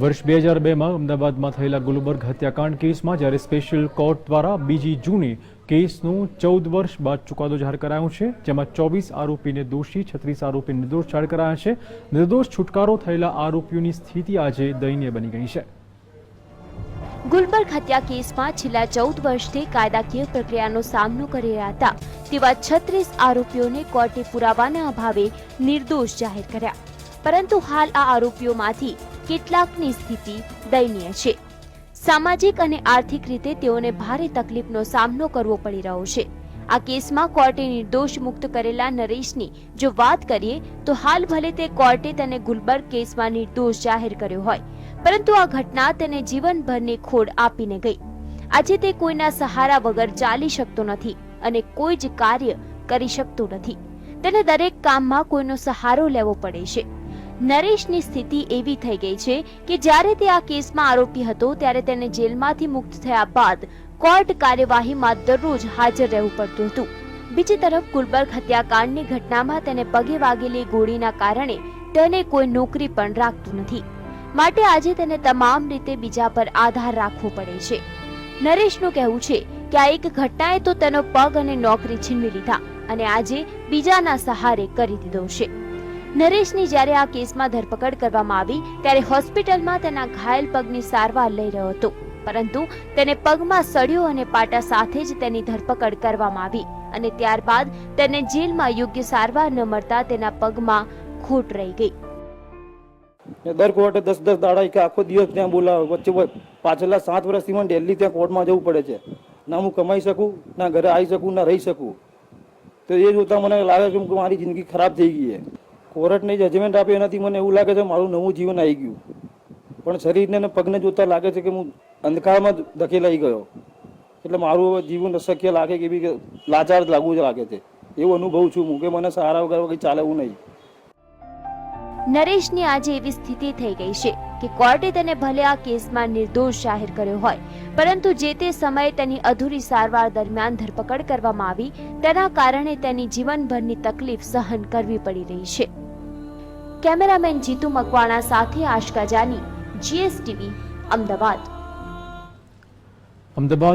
વર્ષ બે હજાર બેમાં અમદાવાદમાં થયેલા ગુલબર્ગ હત્યાકાંડ કેસમાં જ્યારે સ્પેશિયલ કોર્ટ દ્વારા બીજી જૂને કેસનું ચૌદ વર્ષ બાદ ચુકાદો જાહેર કરાયો છે, જેમાં ચોવીસ આરોપીને દોષી, છત્રીસ આરોપી નિર્દોષ જાહેર કરાયા છે. નિર્દોષ છુટકારો થયેલા આરોપીઓની સ્થિતિ આજે દયનીય બની ગઈ છે. ગુલબર્ગ હત્યા કેસમાં છેલ્લા ચૌદ વર્ષથી કાયદાકીય પ્રક્રિયાનો સામનો કરી રહ્યા હતા. તેવા છત્રીસ આરોપીઓને કોર્ટે પુરાવાના અભાવે નિર્દોષ જાહેર કર્યા. પરંતુ હાલ આ આરોપીઓમાંથી કેટલાકની સ્થિતિ દયનીય છે. સામાજિક અને આર્થિક રીતે તેઓને ભારે તકલીફનો સામનો કરવો પડી રહ્યો છે. આ કેસમાં કોર્ટે નિર્દોષ મુક્ત કરેલા નરેશની જો વાત કરીએ, તો હાલ ભલે તે કોર્ટે તેને ગુલબર્ગ કેસમાં નિર્દોષ જાહેર કર્યો હોય, પરંતુ આ ઘટના તેને જીવનભરની ખોડ આપીને ગઈ. આજે તે કોઈના સહારા વગર ચાલી શકતો નથી અને કોઈ જ કાર્ય કરી શકતો નથી. તેને દરેક કામમાં કોઈનો સહારો લેવો પડે છે. નરેશની સ્થિતિ એવી થઈ ગઈ છે કે જ્યારે તે આ કેસમાં આરોપી હતો, ત્યારે તેને જેલમાંથી મુક્ત થયા બાદ કોર્ટ કાર્યવાહીમાં દરરોજ હાજર રહેવું પડતું હતું. બીજી તરફ, ગુલબર્ગ હત્યાકાંડની ઘટનામાં તેને પગે વાગેલી ગોળીના કારણે તેને કોઈ નોકરી પણ રાખતું નથી. માટે આજે તેને તમામ રીતે બીજા પર આધાર રાખવો પડે છે. નરેશનું કહેવું છે કે આ એક ઘટનાએ તો તેનો પગ અને નોકરી છીનવી લીધા અને આજે બીજાના સહારે કરી દીધો છે. નરેશની જ્યારે આ કેસમાં ધરપકડ કરવામાં આવી, ત્યારે હોસ્પિટલમાં તેના ઘાયલ પગની સારવાર લઈ રહ્યો હતો. પરંતુ તેને પગમાં સળિયો અને પાટા સાથે જ તેની ધરપકડ કરવામાં આવી અને ત્યારબાદ તેને જેલમાં યોગ્ય સારવાર ન મળતા તેના પગમાં ખોટ રહી ગઈ. દર કોર્ટે દસ દસ દાડા કે આખો દિવસ ત્યાં બોલાવે. વચ્ચે પાછલા સાત વર્ષથી મને ડેલી ત્યાં કોર્ટમાં જવું પડે છે. ના હું કમાઈ શકું, ના ઘરે આવી શકું, ના રહી શકું. તો એ જોતા મને લાગે છે કે મારી જિંદગી ખરાબ થઈ ગઈ છે. કોર્ટને જજમેન્ટ આપ્યો એનાથી મને એવું લાગે છે મારું નવું જીવન આવી ગયું. પણ શરીરને અને પગને જોતા લાગે છે કે હું અંધકારમાં જ ધકેલાઈ ગયો. એટલે મારું જીવન અશક્ય લાગે કે એવી લાચાર જ લાગવું લાગે છે. એવું અનુભવ છું હું કે મને સહારા વગર કંઈ ચાલે એવું નહીં. નરેશની આજે એવી સ્થિતિ થઈ ગઈ છે કે કોર્ટે તેને ભલે આ કેસમાં નિર્દોષ જાહેર કર્યો હોય, પરંતુ જે તે સમયે તેની અધૂરી સારવાર દરમિયાન ધરપકડ કરવામાં આવી, તેના કારણે તેની જીવનભરની તકલીફ સહન કરવી પડી રહી છે. કેમેરામેન જીતુ મકવાણા સાથે આશકા જાની જીએસટીવી અમદાવાદ. અમદાવાદ.